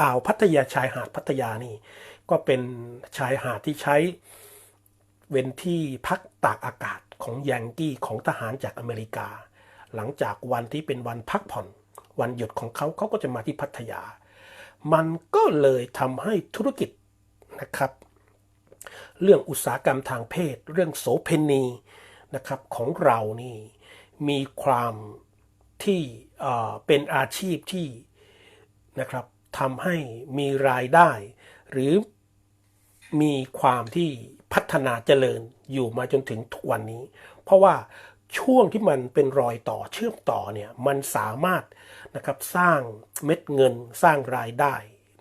อ่าวพัทยาชายหาดพัทยานี่ ก็เป็นชายหาดที่ใช้เป็นที่พักตากอากาศของยังกี้ของทหารจากอเมริกา หลังจากวันที่เป็นวันพักผ่อน วันหยุดของเขาเขาก็จะมาที่พัทยา มันก็เลยทำให้ธุรกิจนะครับ เรื่องอุตสาหกรรมทางเพศ เรื่องโสเพณีนะครับของเรานี่มีความที่เป็นอาชีพที่นะครับ ทำให้มีรายได้ หรือมีความที่พัฒนาเจริญอยู่มาจนถึงทุกวันนี้ เพราะว่าช่วงที่มันเป็นรอยต่อเชื่อมต่อเนี่ยมันสามารถนะครับสร้างเม็ดเงินสร้างรายได้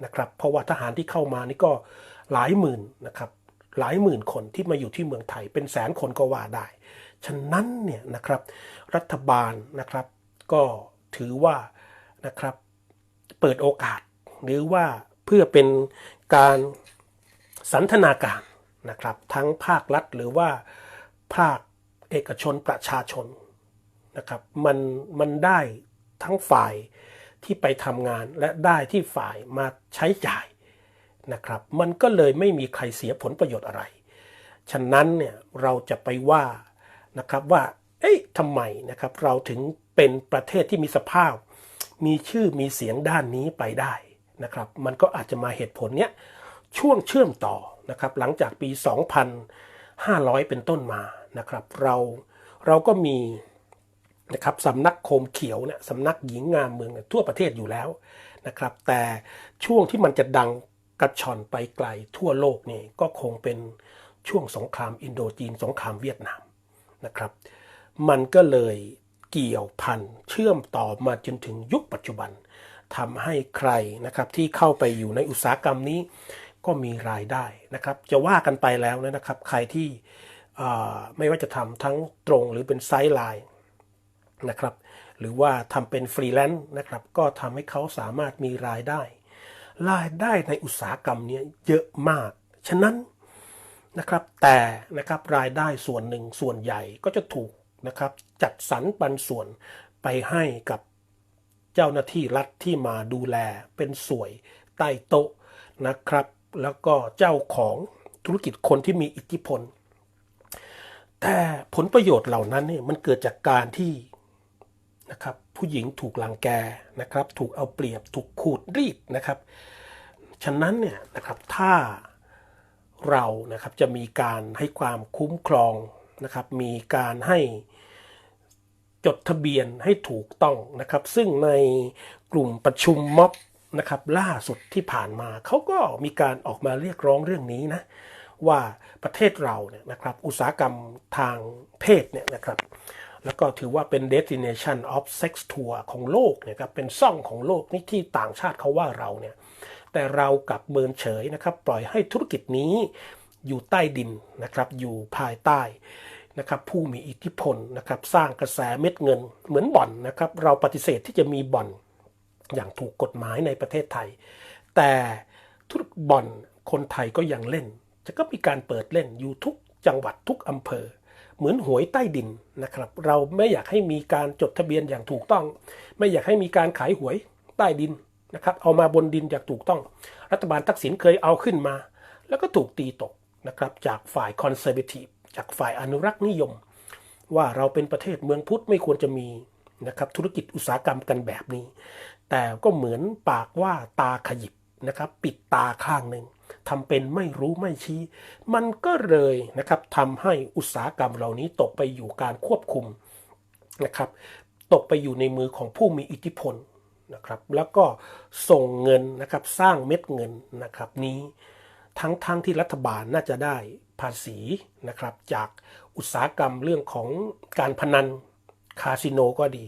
นะครับเพราะว่าทหารที่เข้ามานี่ก็หลายหมื่นนะครับหลายหมื่นคนที่มาอยู่ที่เมืองไทยเป็นแสนคนก็ว่าได้ ฉะนั้นเนี่ยนะครับรัฐบาลนะครับก็ถือว่านะครับเปิดโอกาส หรือว่าเพื่อเป็นการสันทนาการนะครับ ทั้งภาครัฐหรือว่าภาคเอกชนประชาชนนะครับมันมันได้ทั้งฝ่ายที่ไปทำงานและได้ที่ฝ่ายมาใช้จ่ายนะครับ มันก็เลยไม่มีใครเสียผลประโยชน์อะไร ฉะนั้นเนี่ยเราจะไปว่านะครับว่า เอ๊ะทำไมนะครับเราถึงเป็นประเทศที่มีสภาพ มีชื่อมีเสียงด้านนี้ไปได้ นะครับ มันก็อาจจะมาเหตุผลเนี้ยช่วงเชื่อมต่อนะครับ หลังจากปี 2,500 เป็นต้นมานะครับ เราเราก็มีนะครับสำนักโคมเขียวเนี่ยสำนักหญิงงามเมืองทั่วประเทศอยู่แล้วนะครับ แต่ช่วงที่มันจะดังกระชอนไปไกลทั่วโลกนี่ก็คงเป็นช่วงสงครามอินโดจีนสงครามเวียดนามนะครับ มันก็เลยเกี่ยวพันเชื่อมต่อมาจนถึงยุคปัจจุบัน ทำให้ใครนะครับที่เข้าไปอยู่ในอุตสาหกรรมนี้ก็มีรายได้นะครับ จะว่ากันไปแล้วนะครับ ใครที่ไม่ว่าจะทำทั้งตรงหรือเป็นไซด์ไลน์นะครับ หรือว่าทำเป็นฟรีแลนซ์นะครับ ก็ทำให้เขาสามารถมีรายได้ รายได้ในอุตสาหกรรมนี้เยอะมาก ฉะนั้นนะครับแต่นะครับรายได้ส่วนหนึ่งส่วนใหญ่ก็จะถูกนะครับจัดสรรปันส่วนไปให้กับ เจ้าหน้าที่รัฐที่มาดูแลเป็นสวยใต้โต๊ะนะครับ แล้วก็เจ้าของธุรกิจคนที่มีอิทธิพล แต่ผลประโยชน์เหล่านั้นเนี่ยมันเกิดจากการที่นะครับผู้หญิงถูกลังแกนะครับ ถูกเอาเปรียบถูกขูดรีดนะครับ ฉะนั้นเนี่ยนะครับถ้าเรานะครับจะมีการให้ความคุ้มครองนะครับ มีการให้ จดทะเบียนให้ถูกต้องนะครับ ซึ่งในกลุ่มประชุมม็อบนะครับล่าสุดที่ผ่านมาเขาก็มีการออกมาเรียกร้องเรื่องนี้นะว่าประเทศเราเนี่ยนะครับอุตสาหกรรมทางเพศเนี่ยนะครับแล้วก็ถือว่าเป็น destination of sex tour ของโลกเนี่ยครับเป็นซ่องของโลกนี่ที่ต่างชาติเขาว่าเราเนี่ยแต่เรากลับเมินเฉยนะครับปล่อยให้ธุรกิจนี้อยู่ใต้ดินนะครับอยู่ภายใต้ นะครับผู้มีอิทธิพลนะครับสร้างกระแสเม็ดเงิน เหมือนบ่อนนะครับเราปฏิเสธที่จะมีบ่อนอย่างถูกกฎหมายในประเทศไทย แต่ธุกบ่อนคนไทยก็ยังเล่น จะก็มีการเปิดเล่นอยู่ทุกจังหวัดทุกอำเภอ เหมือนหวยใต้ดินนะครับ เราไม่อยากให้มีการจดทะเบียนอย่างถูกต้อง ไม่อยากให้มีการขายหวยใต้ดินนะครับเอามาบนดินอย่างถูกต้อง รัฐบาลทักษิณเคยเอาขึ้นมา แล้วก็ถูกตีตกนะครับจากฝ่ายคอนเซอร์ t ทีฟ จากฝ่ายอนุรักษ์นิยม ว่าเราเป็นประเทศเมืองพุทธไม่ควรจะมีนะครับธุรกิจอุตสาหกรรมกันแบบนี้ แต่ก็เหมือนปากว่าตาขยิบนะครับปิดตาข้างหนึ่งทำเป็นไม่รู้ไม่ชี้ มันก็เลยนะครับทำให้อุตสาหกรรมเหล่านี้ตกไปอยู่การควบคุมนะครับตกไปอยู่ในมือของผู้มีอิทธิพลนะครับแล้วก็ส่งเงินนะครับสร้างเม็ดเงินนะครับนี้ ทั้งทั้งที่รัฐบาลน่าจะได้ ภาษีนะครับ จากอุตสาหกรรมเรื่องของการพนันคาสิโนก็ดี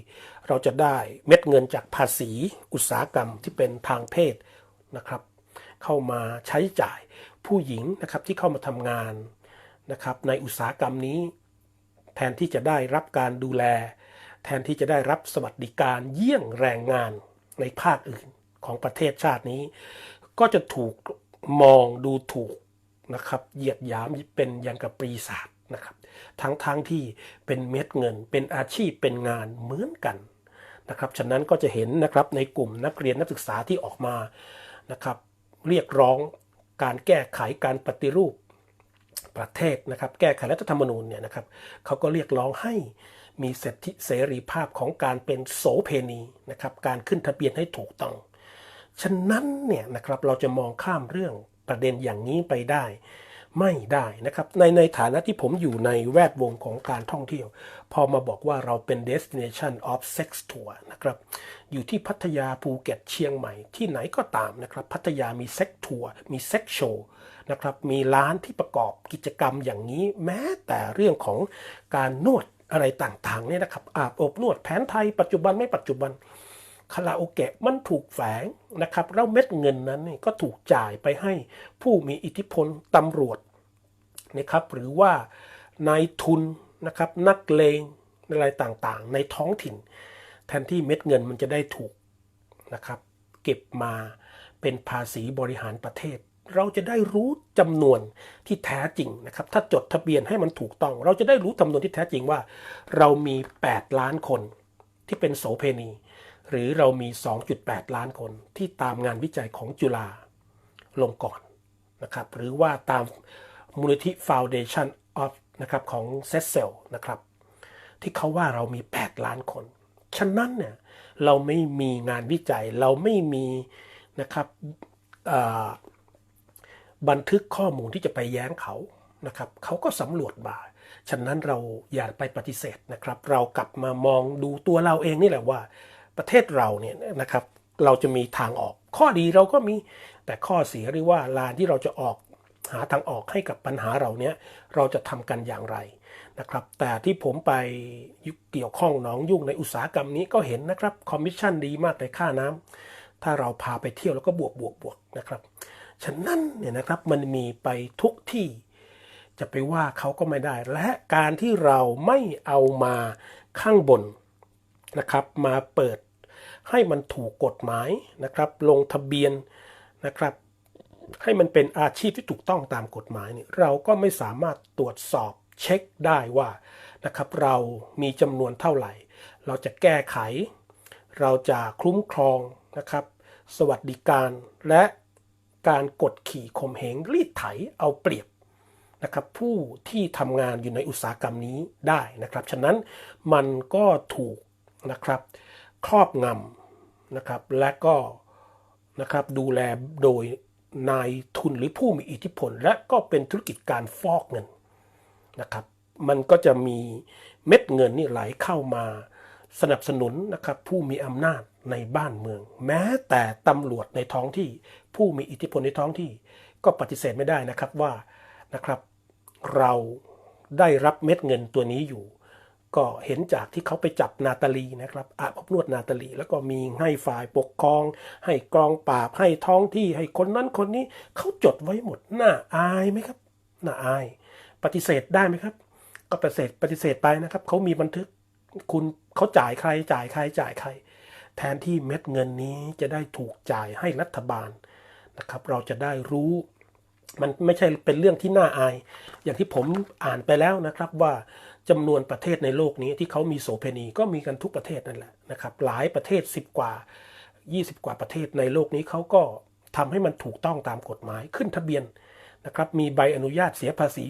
เราจะได้เม็ดเงินจากภาษีอุตสาหกรรมที่เป็นทางเพศนะครับ เข้ามาใช้จ่ายผู้หญิงนะครับที่เข้ามาทำงานนะครับ ในอุตสาหกรรมนี้ แทนที่จะได้รับการดูแล แทนที่จะได้รับสวัสดิการเยี่ยงแรงงานในภาคอื่นของประเทศชาตินี้ ก็จะถูกมองดูถูก นะครับเหยียดหยามเป็นยังกับปีศาจนะครับ ทั้งทั้งที่เป็นเม็ดเงิน เป็นอาชีพเป็นงานเหมือนกันนะครับฉะนั้นก็จะเห็นนะครับในกลุ่มนักเรียนนักศึกษาที่ออกมานะครับ เรียกร้องการแก้ไขการปฏิรูปประเทศนะครับ แก้ไขรัฐธรรมนูญเนี่ยนะครับเขาก็เรียกร้องให้มีสิทธิเสรีภาพของการเป็นโสเพณีนะครับ การขึ้นทะเบียนให้ถูกต้อง ฉะนั้นเนี่ยนะครับเราจะมองข้ามเรื่อง ประเด็นอย่างนี้ไปได้ไม่ได้นะครับในในฐานะที่ผมอยู่ในแวดวงของการท่องเที่ยว พอมาบอกว่าเราเป็น destination of sex tour นะครับอยู่ที่พัทยาภูเก็ตเชียงใหม่ที่ไหนก็ตามนะครับ พัทยามีเซ็กทัวร์มีเซ็กโชว์นะครับมีร้านที่ประกอบกิจกรรมอย่างนี้ แม้แต่เรื่องของการนวดอะไรต่างๆเนี่ยนะครับอาบอบนวดแผนไทยปัจจุบันไม่ปัจจุบัน คาราโอเกะมันถูกแฝงนะครับแล้วเม็ดเงินนั้นก็ถูกจ่ายไปให้ผู้มีอิทธิพลตำรวจนะครับหรือว่านายทุนนะครับนักเลงอะไรต่างๆ ในท้องถิ่น แทนที่เม็ดเงินมันจะได้ถูกนะครับ เก็บมาเป็นภาษีบริหารประเทศ เราจะได้รู้จำนวนที่แท้จริงนะครับ ถ้าจดทะเบียนให้มันถูกต้อง เราจะได้รู้จำนวนที่แท้จริงว่า เรามี 8 ล้านคนที่เป็นโสเพณี หรือเรามี 2.8 ล้านคนที่ตามงานวิจัยของจุฬาลงกรณ์นะครับหรือว่าตามมูลนิธิ Foundation of นะครับของเซเซลนะครับที่เขาว่าเรามี 8 ล้านคน ฉะนั้นเนี่ยเราไม่มีงานวิจัยเราไม่มีนะครับบันทึกข้อมูลที่จะไปแย้งเขานะครับเขาก็สำรวจมา ฉะนั้นเราอย่าไปปฏิเสธนะครับ เรากลับมามองดูตัวเราเองนี่แหละว่า ประเทศเราเนี่ยนะครับเราจะมีทางออก ข้อดีเราก็มีแต่ข้อเสียหรือว่าลานที่เราจะออกหาทางออกให้กับปัญหาเราเนี้ยเราจะทำกันอย่างไรนะครับ แต่ที่ผมไปเกี่ยวข้องน้องยุ่งในอุตสาหกรรมนี้ก็เห็นนะครับคอมมิชชั่นดีมากในค่าน้ำถ้าเราพาไปเที่ยวแล้วก็บวกบวกบวกนะครับฉะนั้นเนี่ยนะครับมันมีไปทุกที่จะไปว่าเขาก็ไม่ได้ และการที่เราไม่เอามาข้างบน นะครับ มาเปิดให้มันถูกกฎหมายนะครับ ลงทะเบียนนะครับ ให้มันเป็นอาชีพที่ถูกต้องตามกฎหมายเนี่ยเราก็ไม่สามารถตรวจสอบเช็คได้ว่านะครับ เรามีจำนวนเท่าไหร่ เราจะแก้ไข เราจะคุ้มครองนะครับ สวัสดิการและการกดขี่ข่มเหงรีดไถเอาเปรียบนะครับผู้ที่ทำงานอยู่ในอุตสาหกรรมนี้ได้นะครับ ฉะนั้นมันก็ถูก นะครับ ครอบงำนะครับและก็นะครับดูแลโดยนายทุนหรือผู้มีอิทธิพล และก็เป็นธุรกิจการฟอกเงินนะครับ มันก็จะมีเม็ดเงินนี่ไหลเข้ามาสนับสนุนนะครับผู้มีอำนาจในบ้านเมือง แม้แต่ตำรวจในท้องที่ ผู้มีอิทธิพลในท้องที่ ก็ปฏิเสธไม่ได้นะครับว่านะครับ เราได้รับเม็ดเงินตัวนี้อยู่ ก็เห็นจากที่เขาไปจับนาตาลีนะครับอาบอบนวดนาตาลี แล้วก็มีให้ฝ่ายปกครอง ให้กองปราบให้ท้องที่ให้คนนั้นคนนี้เขาจดไว้หมดน่าอายไหมครับน่าอาย ปฏิเสธได้ไหมครับ ก็ปฏิเสธปฏิเสธไปนะครับเขามีบันทึกคุณเขาจ่ายใครจ่ายใครจ่ายใคร แทนที่เม็ดเงินนี้จะได้ถูกจ่ายให้รัฐบาลนะครับ เราจะได้รู้มันไม่ใช่เป็นเรื่องที่น่าอาย อย่างที่ผมอ่านไปแล้วนะครับว่า จำนวนประเทศในโลกนี้ที่เขามีโสเพณีก็มีกันทุกประเทศนั่นแหละนะครับหลายประเทศ 10 กว่า 20 กว่าประเทศในโลกนี้เขาก็ทำให้มันถูกต้องตามกฎหมายขึ้นทะเบียนนะครับมีใบอนุญาตเสียภาษี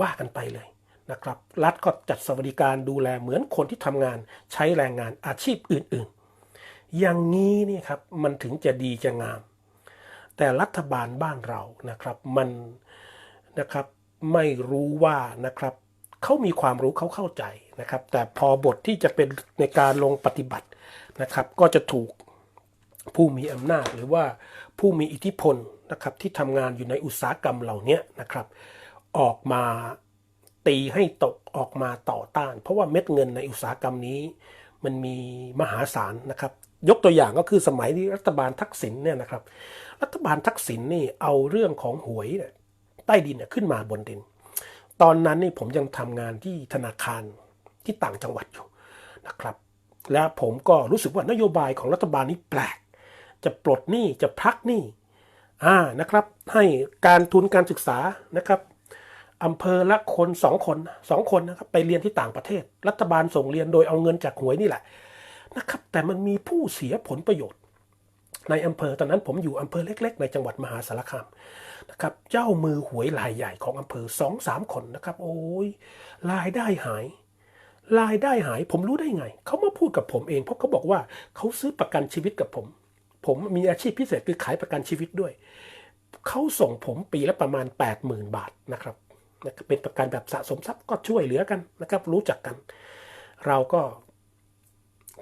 ว่ากันไปเลยนะครับรัฐก็จัดสวัสดิการดูแลเหมือนคนที่ทำงานใช้แรงงานอาชีพอื่นๆ อย่างนี้นี่ครับมันถึงจะดีจะงาม แต่รัฐบาลบ้านเรานะครับมันนะครับไม่รู้ว่านะครับ เขามีความรู้เขาเข้าใจนะครับ แต่พอบทที่จะเป็นในการลงปฏิบัตินะครับ ก็จะถูกผู้มีอำนาจหรือว่าผู้มีอิทธิพลนะครับที่ทำงานอยู่ในอุตสาหกรรมเหล่านี้นะครับ ออกมาตีให้ตกออกมาต่อต้าน เพราะว่าเม็ดเงินในอุตสาหกรรมนี้ มันมีมหาศาลนะครับ ยกตัวอย่างก็คือสมัยที่รัฐบาลทักษิณเนี่ยนะครับ รัฐบาลทักษิณนี่เอาเรื่องของหวยเนี่ยใต้ดินเนี่ยขึ้นมาบนดิน ตอนนั้นนี่ผมยังทำงานที่ธนาคารที่ต่างจังหวัดอยู่นะครับ และผมก็รู้สึกว่านโยบายของรัฐบาลนี้แปลก จะปลดหนี้จะพักหนี้อ่านะครับ ให้การทุนการศึกษานะครับอำเภอละคนสองคนสองคนนะครับไปเรียนที่ต่างประเทศ รัฐบาลส่งเรียนโดยเอาเงินจากหวยนี่แหละนะครับ แต่มันมีผู้เสียผลประโยชน์ ในอำเภอตอนนั้นผมอยู่อำเภอเล็ก ๆ ในจังหวัดมหาสารคาม นะครับเจ้ามือหวยรายใหญ่ของอำเภอสองสามคนนะครับ โอ้ยรายได้หายรายได้หาย ผมรู้ได้ไง เขามาพูดกับผมเอง เพราะเขาบอกว่าเขาซื้อประกันชีวิตกับผม ผมมีอาชีพพิเศษคือขายประกันชีวิตด้วย เขาส่งผมปีละประมาณ 80,000 บาทนะครับนะครับเป็นประกันแบบสะสมทรัพย์ก็ช่วยเหลือกันนะครับ รู้จักกัน เราก็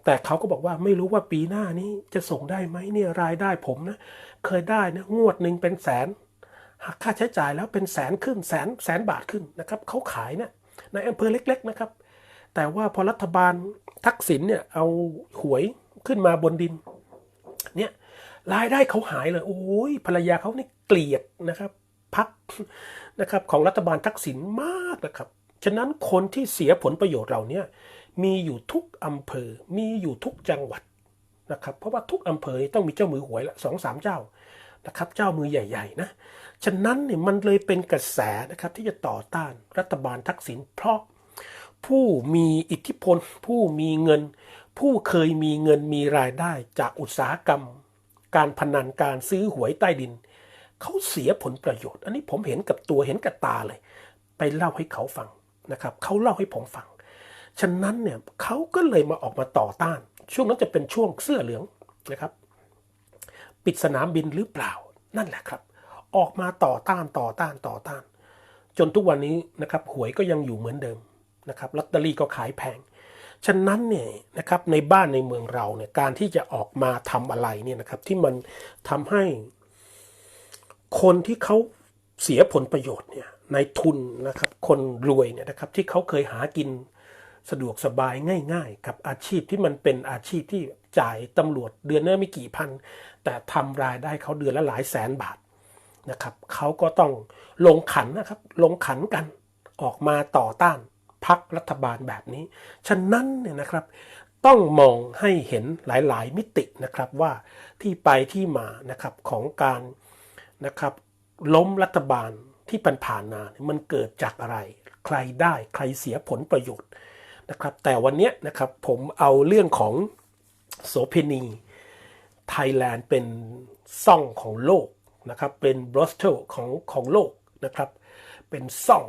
แต่เขาก็บอกว่าไม่รู้ว่าปีหน้านี้จะส่งได้ไหมเนี่ยรายได้ผมนะ เคยได้นะงวดหนึ่งเป็นแสน หักค่าใช้จ่ายแล้วเป็นแสนขึ้นแสนแสนบาทขึ้นนะครับเขาขายเนี่ยในอำเภอเล็ก ๆนะครับ แต่ว่าพอรัฐบาลทักษิณเนี่ยเอาหวยขึ้นมาบนดินเนี่ยรายได้เขาหายเลยโอ้ยภรรยาเขานี่เกลียดนะครับพักนะครับของรัฐบาลทักษิณมากนะครับฉะนั้นคนที่เสียผลประโยชน์เรานี่ยมีอยู่ทุกอำเภอมีอยู่ทุกจังหวัดนะครับ เพราะว่าทุกอำเภอต้องมีเจ้ามือหวยละสองสามเจ้านะครับ เจ้ามือใหญ่ ๆ นะ ฉะนั้นเนี่ยมันเลยเป็นกระแสนะครับที่จะต่อต้านรัฐบาลทักษิณเพราะผู้มีอิทธิพล ผู้มีเงิน ผู้เคยมีเงินมีรายได้จากอุตสาหกรรม การพนันการซื้อหวยใต้ดิน เขาเสียผลประโยชน์ อันนี้ผมเห็นกับตัวเห็นกับตาเลย ไปเล่าให้เขาฟังนะครับเขาเล่าให้ผมฟัง ฉะนั้นเนี่ยเขาก็เลยมาออกมาต่อต้าน ช่วงนั้นจะเป็นช่วงเสื้อเหลืองนะครับ ปิดสนามบินหรือเปล่านั่นแหละครับ ออกมาต่อต้านต่อต้านต่อต้าน จนทุกวันนี้นะครับหวยก็ยังอยู่เหมือนเดิมนะครับลอตเตอรี่ก็ขายแพง ฉะนั้นเนี่ยนะครับในบ้านในเมืองเราเนี่ยการที่จะออกมาทำอะไรเนี่ยนะครับที่มันทำให้คนที่เขาเสียผลประโยชน์เนี่ยในทุนนะครับคนรวยเนี่ยนะครับที่เขาเคยหากินสะดวกสบายง่าย ๆ กับอาชีพที่มันเป็นอาชีพที่จ่ายตำรวจเดือนละไม่กี่พัน แต่ทำรายได้เขาเดือนละหลายแสนบาท นะครับเขาก็ต้องลงขันนะครับ ลงขันกันออกมาต่อต้านพักรัฐบาลแบบนี้ ฉะนั้นเนี่ยนะครับต้องมองให้เห็นหลายๆ มิตินะครับว่าที่ไปที่มานะครับของการนะครับล้มรัฐบาลที่ผ่านๆมานมันเกิดจากอะไร ใครได้ใครเสียผลประโยชน์นะครับ แต่วันนี้นะครับผมเอาเรื่องของโสเพณีไทยแลนด์เป็นซ่องของโลก นะครับ เป็นบรอสเทลของของโลกนะครับ เป็นซ่อง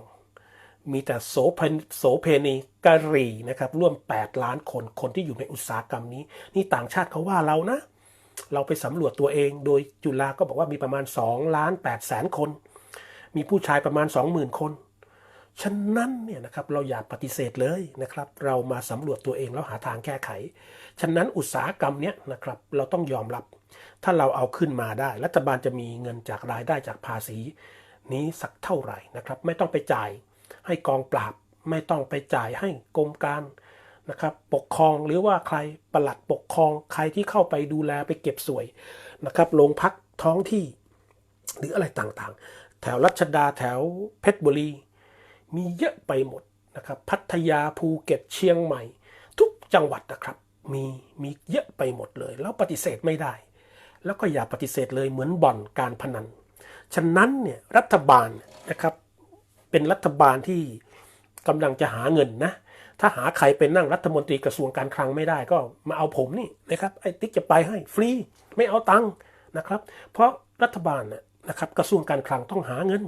มีแต่โสเพนโสเพณีกะรีนะครับร่วม 8 ล้านคนคนที่อยู่ในอุตสาหกรรมนี้ นี่ต่างชาติเขาว่าเรานะ เราไปสำรวจตัวเอง โดยจุฬาก็บอกว่ามีประมาณ2ล้าน8แสนคน มีผู้ชายประมาณ 20,000 คน ฉะนั้นเนี่ยนะครับเราอย่าปฏิเสธเลยนะครับ เรามาสำรวจตัวเองแล้วหาทางแก้ไข ฉะนั้นอุตสาหกรรมเนี้ยนะครับเราต้องยอมรับ ถ้าเราเอาขึ้นมาได้ รัฐบาลจะมีเงินจากรายได้จากภาษีนี้สักเท่าไหร่นะครับ ไม่ต้องไปจ่ายให้กองปราบ ไม่ต้องไปจ่ายให้กรมการนะครับปกครองหรือว่าใครประหลัดปกครองใครที่เข้าไปดูแลไปเก็บสวยนะครับโรงพักท้องที่ หรืออะไรต่างๆ แถวรัชดาแถวเพชรบุรี มีเยอะไปหมดนะครับพัทยาภูเก็ตเชียงใหม่ ทุกจังหวัดนะครับ มีมีเยอะไปหมดเลย แล้วปฏิเสธไม่ได้ แล้วก็อย่าปฏิเสธเลยเหมือนบ่อนการพนัน ฉะนั้นเนี่ยรัฐบาลนะครับเป็นรัฐบาลที่กำลังจะหาเงินนะถ้าหาใครเป็นนั่งรัฐมนตรีกระทรวงการคลังไม่ได้ก็มาเอาผมนี่นะครับไอ้ติ๊กจะไปให้ฟรีไม่เอาตังค์นะครับ เพราะรัฐบาลน่ะนะครับกระทรวงการคลังต้องหาเงิน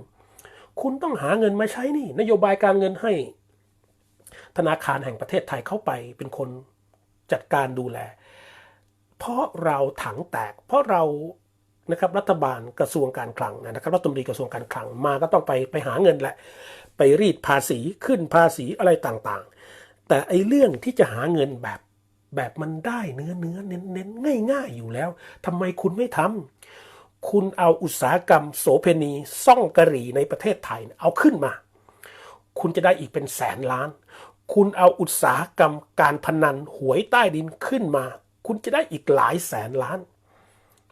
คุณต้องหาเงินมาใช้นี่ นโยบายการเงินให้ ธนาคารแห่งประเทศไทยเข้าไปเป็นคนจัดการดูแล เพราะเราถังแตก เพราะเรานะครับรัฐบาลกระทรวงการคลังนะครับรัฐมนตรีกระทรวงการคลังมาก็ต้องไปไปหาเงินแหละ ไปรีดภาษีขึ้นภาษีอะไรต่างๆ แต่ไอ้เรื่องที่จะหาเงินแบบแบบมันได้เนื้อเนื้อเน้นเน้นง่ายง่ายๆอยู่แล้วทำไมคุณไม่ทำคุณเอาอุตสาหกรรม โสเพณีซ่องกะหรี่ในประเทศไทยเอาขึ้นมา คุณจะได้อีกเป็นแสนล้าน คุณเอาอุตสาหกรรมการพนันหวยใต้ดินขึ้นมา คุณจะได้อีกหลายแสนล้าน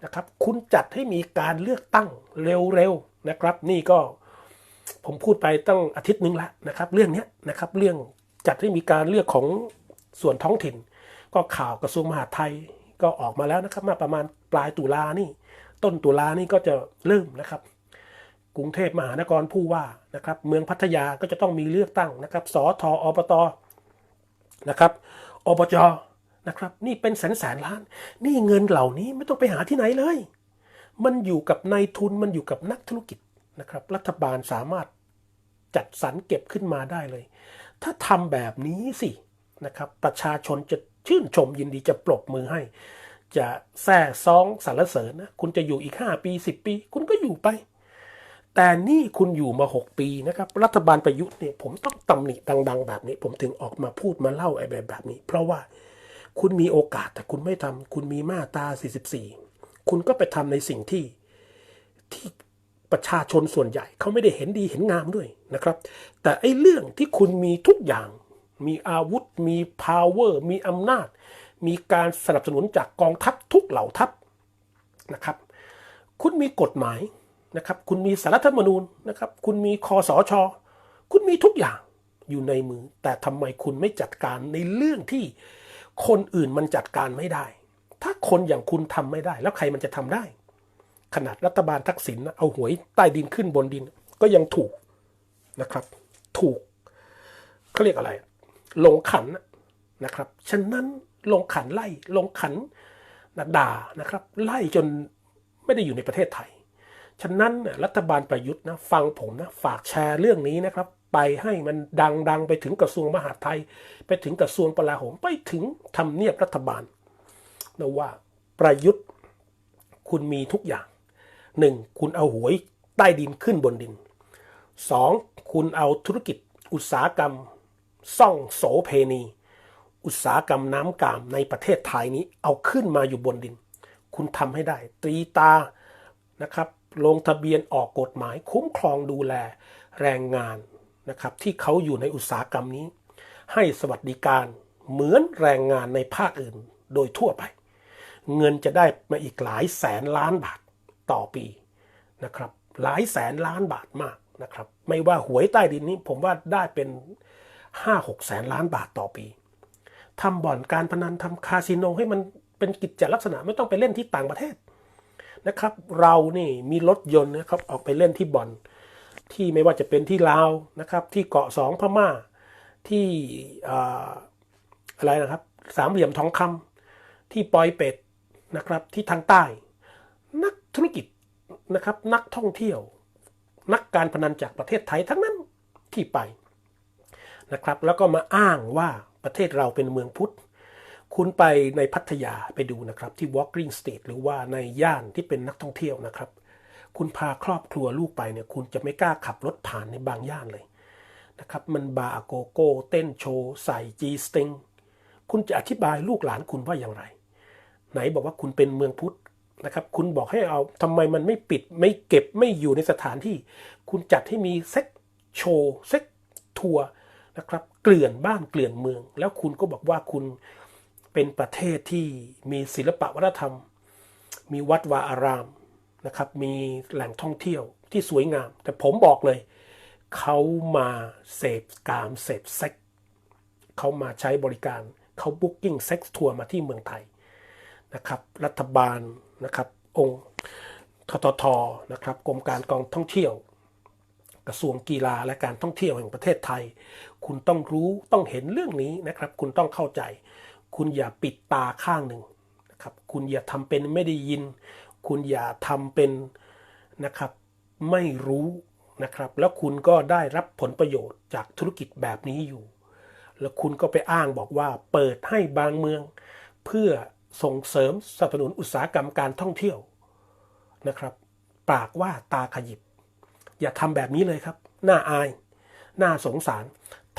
นะครับ คุณจัดให้มีการเลือกตั้งเร็วๆนะครับ นี่ก็ผมพูดไปตั้งอาทิตย์หนึงแล้วนะครับ เรื่องนี้นะครับ เรื่องจัดให้มีการเลือกของส่วนท้องถิ่น ก็ข่าวกระทรวงมหาดไทยก็ออกมาแล้วนะครับ มาประมาณปลายตุลานี่ ต้นตุลานี่ก็จะเริ่มนะครับ กรุงเทพมหานครผู้ว่านะครับ เมืองพัทยาก็จะต้องมีเลือกตั้งนะครับสอทออบตนะครับอบจ นะครับ นี่เป็นแสนแสนล้าน นี่เงินเหล่านี้ไม่ต้องไปหาที่ไหนเลย มันอยู่กับนายทุนมันอยู่กับนักธุรกิจนะครับ รัฐบาลสามารถจัดสรรเก็บขึ้นมาได้เลย ถ้าทำแบบนี้สินะครับ ประชาชนจะชื่นชมยินดีจะปรบมือให้ จะแซ่ซองสรรเสริญนะคุณจะอยู่อีก 5 ปี 10 ปี คุณก็อยู่ไป แต่นี่คุณอยู่มา 6 ปีนะครับ รัฐบาลประยุทธ์เนี่ยผมต้องตำหนิดัง ๆ แบบนี้ ผมถึงออกมาพูดมาเล่าไอ้แบบแบบนี้ เพราะว่า คุณมีโอกาสแต่คุณไม่ทำคุณมีมาตรา44 คุณก็ไปทำในสิ่งที่ที่ประชาชนส่วนใหญ่เขาไม่ได้เห็นดีเห็นงามด้วยนะครับ แต่ไอ้เรื่องที่คุณมีทุกอย่าง มีอาวุธ มี power มีอำนาจ มีการสนับสนุนจากกองทัพทุกเหล่าทัพนะครับ คุณมีกฎหมายนะครับ คุณมีสารรัฐธรรมนูญนะครับ คุณมีคอสชคุณมีทุกอย่างอยู่ในมือ แต่ทำไมคุณไม่จัดการในเรื่องที่ คนอื่นมันจัดการไม่ได้ ถ้าคนอย่างคุณทำไม่ได้ แล้วใครมันจะทำได้ ขนาดรัฐบาลทักษิณเอาหวยใต้ดินขึ้นบนดิน ก็ยังถูกนะครับ ถูกเขาเรียกอะไรลงขันนะครับฉะนั้นลงขันไล่ลงขันนะด่านะครับ ไล่จนไม่ได้อยู่ในประเทศไทย ฉะนั้นรัฐบาลประยุทธ์นะฟังผมนะฝากแชร์เรื่องนี้นะครับ ไปให้มันดังๆ ไปถึงกระทรวงมหาดไทย ไปถึงกระทรวงกลาโหมไปถึงทำเนียบรัฐบาลนะว่าประยุทธ์คุณมีทุกอย่างหนึ่งคุณเอาหวยใต้ดินขึ้นบนดินสองคุณเอาธุรกิจอุตสาหกรรมซ่องโสเพณี อุตสาหกรรมน้ำกามในประเทศไทยนี้เอาขึ้นมาอยู่บนดิน คุณทำให้ได้ตรีตานะครับลงทะเบียนออกกฎหมายคุ้มครองดูแลแรงงาน นะครับที่เขาอยู่ในอุตสาหกรรมนี้ ให้สวัสดิการเหมือนแรงงานในภาคอื่นโดยทั่วไป เงินจะได้มาอีกหลายแสนล้านบาทต่อปีนะครับหลายแสนล้านบาทมากนะครับไม่ว่าหวยใต้ดินนี้ผมว่าได้เป็นห้าหกแสนล้านบาทต่อปีทำบ่อนการพนันทำคาสิโนให้มันเป็นกิจลักษณะไม่ต้องไปเล่นที่ต่างประเทศนะครับ เรานี่มีรถยนต์นะครับออกไปเล่นที่บ่อน ที่ไม่ว่าจะเป็นที่ลาวนะครับ ที่เกาะสองพม่า ที่อะไรนะครับ สามเหลี่ยมทองคำที่ปอยเป็ดนะครับ ที่ทางใต้ นักธุรกิจนะครับ นักท่องเที่ยว นักการพนันจากประเทศไทยทั้งนั้นที่ไปนะครับ แล้วก็มาอ้างว่าประเทศเราเป็นเมืองพุทธ คุณไปในพัทยาไปดูนะครับ ที่ Walking Street หรือว่าในย่านที่เป็นนักท่องเที่ยวนะครับ คุณพาครอบครัวลูกไปเนี่ยคุณจะไม่กล้าขับรถผ่านในบางย่านเลยนะครับมันบาร์โกโก้เต้นโชว์ใส่จีสติงคุณจะอธิบายลูกหลานคุณว่าอย่างไร ไหนบอกว่าคุณเป็นเมืองพุทธนะครับคุณบอกให้เอาทำไมมันไม่ปิดไม่เก็บไม่อยู่ในสถานที่ คุณจัดให้มีเซ็กโชว์เซ็กทัวร์นะครับเกลื่อนบ้านเกลื่อนเมือง แล้วคุณก็บอกว่าคุณเป็นประเทศที่มีศิลปะวัฒนธรรม มีวัดวาอาราม นะครับมีแหล่งท่องเที่ยวที่สวยงาม แต่ผมบอกเลย เขามาเสพกามเสพเซ็กเขามาใช้บริการเขาบุ๊กิ้งเซ็กทัวร์มาที่เมืองไทยนะครับรัฐบาลนะครับองค์ทททนะครับกรมการกองท่องเที่ยว กระทรวงกีฬาและการท่องเที่ยวแห่งประเทศไทย คุณต้องรู้ต้องเห็นเรื่องนี้นะครับ คุณต้องเข้าใจ คุณอย่าปิดตาข้างหนึ่งนะครับคุณอย่าทำเป็นไม่ได้ยิน คุณอย่าทำเป็นนะครับไม่รู้นะครับ แล้วคุณก็ได้รับผลประโยชน์จากธุรกิจแบบนี้อยู่ แล้วคุณก็ไปอ้างบอกว่าเปิดให้บางเมือง เพื่อส่งเสริมสนับสนุนอุตสาหกรรมการท่องเที่ยวนะครับ ปากว่าตาขยิบ อย่าทำแบบนี้เลยครับน่าอายน่าสงสาร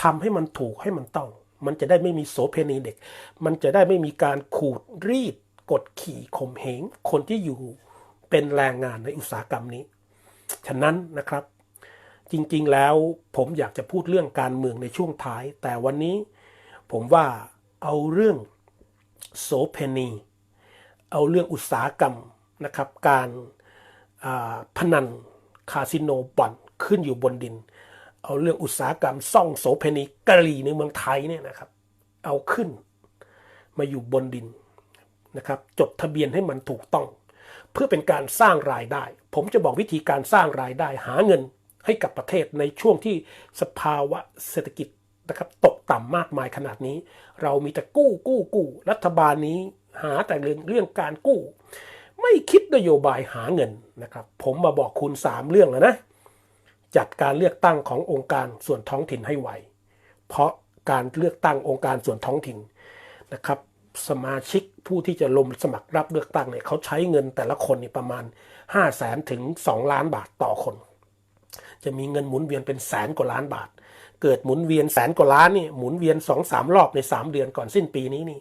ทำให้มันถูกให้มันต้อง มันจะได้ไม่มีโสเพณีเด็ก มันจะได้ไม่มีการขูดรีด กดขี่ข่มเหงคนที่อยู่เป็นแรงงานในอุตสาหกรรมนี้ ฉะนั้นนะครับ จริงๆแล้วผมอยากจะพูดเรื่องการเมืองในช่วงท้าย แต่วันนี้ผมว่าเอาเรื่องโสเพณี เอาเรื่องอุตสาหกรรมนะครับ การพนันคาสิโนบ่อนขึ้นอยู่บนดิน เอาเรื่องอุตสาหกรรมซ่องโสเพณีกะหรี่ในเมืองไทยเนี่ยนะครับ เอาขึ้นมาอยู่บนดิน นะครับจดทะเบียนให้มันถูกต้อง เพื่อเป็นการสร้างรายได้ ผมจะบอกวิธีการสร้างรายได้หาเงินให้กับประเทศในช่วงที่สภาวะเศรษฐกิจนะครับตกต่ำมากมายขนาดนี้ เรามีแต่กู้กู้กู้รัฐบาลนี้หาแต่เรื่องเรื่องการกู้ ไม่คิดนโยบายหาเงินนะครับ ผมมาบอกคุณสามเรื่องแล้วนะ จัดการเลือกตั้งขององค์การส่วนท้องถิ่นให้ไวเพราะการเลือกตั้งองค์การส่วนท้องถิ่นนะครับ สมาชิกผู้ที่จะลงสมัครรับเลือกตั้งเนี่ยเขาใช้เงินแต่ละคนนี่ประมาณ 5 0 0แสนถึง 2 ล้านบาทต่อคน จะมีเงินหมุนเวียนเป็นแสนกว่าล้านบาท เกิดหมุนเวียนแสนกว่าล้านนี่หมุนเวียน2อสามรอบใน 3 เดือนก่อนสิ้นปีนี้นี่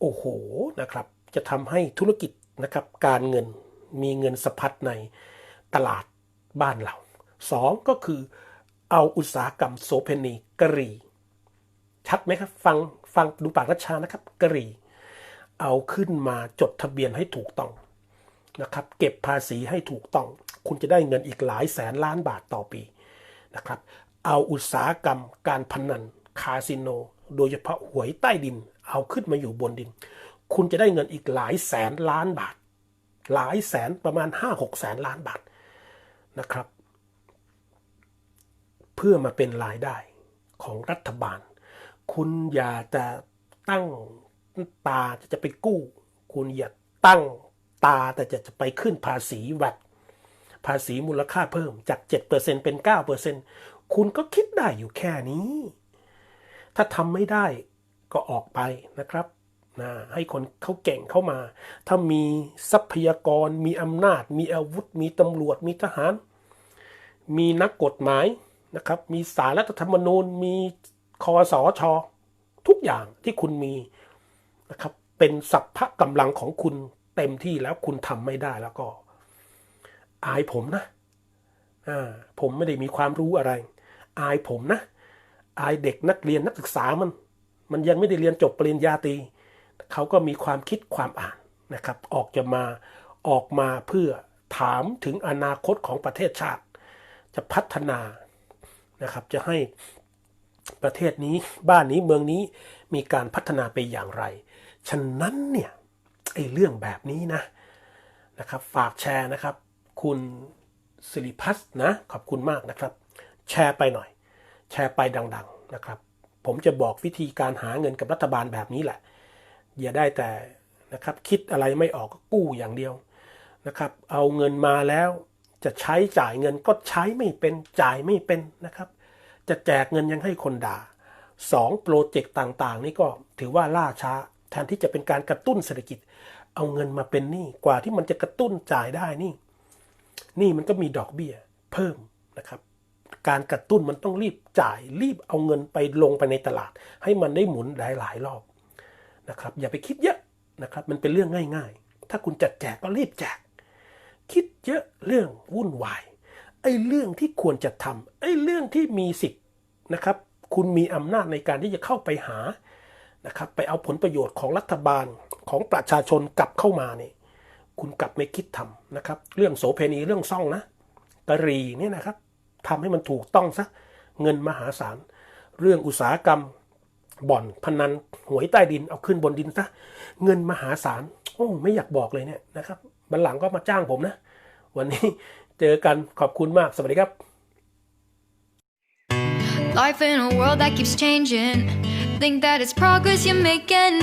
โอ้โหนะครับ จะทำให้ธุรกิจนะครับการเงินมีเงินสะพัดในตลาดบ้านเราสองก็คือเอาอุตสาหกรรมโสเพณีกะหรี่ชัดไหมครับ ฟัง ฟังดูปากรัชชานะครับกะหรี่ เอาขึ้นมาจดทะเบียนให้ถูกต้องนะครับ เก็บภาษีให้ถูกต้อง คุณจะได้เงินอีกหลายแสนล้านบาทต่อปีนะครับ เอาอุตสาหกรรมการพนันคาสิโน โดยเฉพาะหวยใต้ดิน เอาขึ้นมาอยู่บนดิน คุณจะได้เงินอีกหลายแสนล้านบาท หลายแสนประมาณห้าหกแสนล้านบาทนะครับ เพื่อมาเป็นรายได้ของรัฐบาล คุณอย่าจะตั้งตาจะไปกู้ คุณอย่าตั้งตาแต่จะจะไปขึ้นภาษีแวดภาษีมูลค่าเพิ่มจาก 7%เป็น 9%คุณก็คิดได้อยู่แค่นี้ ถ้าทำไม่ได้ก็ออกไปนะครับนะให้คนเขาเก่งเข้ามา ถ้ามีทรัพยากร มีอำนาจ มีอาวุธ มีตำรวจ มีทหาร มีนักกฎหมายนะครับ มีสารรัฐธรรมนูญ มี คอสอชอทุกอย่างที่คุณมีนะครับเป็นสัพพะกำลังของคุณเต็มที่แล้วคุณทำไม่ได้แล้วก็ อายผมนะอ่าผมไม่ได้มีความรู้อะไร อายผมนะ อายเด็กนักเรียนนักศึกษามัน มันยังไม่ได้เรียนจบปริญญาตรีเขาก็มีความคิดความอ่านนะครับ ออกจะมาออกมาเพื่อถามถึงอนาคตของประเทศชาติ จะพัฒนานะครับ จะให้ ประเทศนี้บ้านนี้เมืองนี้มีการพัฒนาไปอย่างไร ฉะนั้นเนี่ยไอ้เรื่องแบบนี้นะนะครับฝากแชร์นะครับ คุณสิริพัฒน์นะขอบคุณมากนะครับ แชร์ไปหน่อย แชร์ไปดัง ๆนะครับ ผมจะบอกวิธีการหาเงินกับรัฐบาลแบบนี้แหละ อย่าได้แต่นะครับคิดอะไรไม่ออกก็กู้อย่างเดียวนะครับ เอาเงินมาแล้วจะใช้จ่ายเงินก็ใช้ไม่เป็นจ่ายไม่เป็นนะครับ จะแจกเงินยังให้คนด่าสองโปรเจกต์ต่างๆ นี่ก็ถือว่าล่าช้า แทนที่จะเป็นการกระตุ้นเศรษฐกิจ เอาเงินมาเป็นหนี้กว่าที่มันจะกระตุ้นจ่ายได้นี่นี่มันก็มีดอกเบี้ยเพิ่มนะครับ การกระตุ้นมันต้องรีบจ่ายรีบเอาเงินไปลงไปในตลาด ให้มันได้หมุนหลายๆรอบนะครับ อย่าไปคิดเยอะนะครับ มันเป็นเรื่องง่าย ๆ ถ้าคุณจะแจกก็รีบแจก คิดเยอะเรื่องวุ่นวาย ไอ้เรื่องที่ควรจะทำไอ้เรื่องที่มีสิทธิ์นะครับ คุณมีอำนาจในการที่จะเข้าไปหานะครับ ไปเอาผลประโยชน์ของรัฐบาลของประชาชนกลับเข้ามาเนี่ยคุณกลับไม่คิดทำนะครับ เรื่องโสเพณีเรื่องซ่องนะกะรีเนี่ยนะครับทำให้มันถูกต้องซะเงินมหาศาล เรื่องอุตสาหกรรมบ่อนพนันหวยใต้ดินเอาขึ้นบนดินซะเงินมหาศาลโอ้ไม่อยากบอกเลยเนี่ยนะครับบันหลังก็มาจ้างผมนะ วันนี้ เจอกันขอบคุณมากสวัสดีครับ Life in a world that keeps changing. Think that it's progress you're making.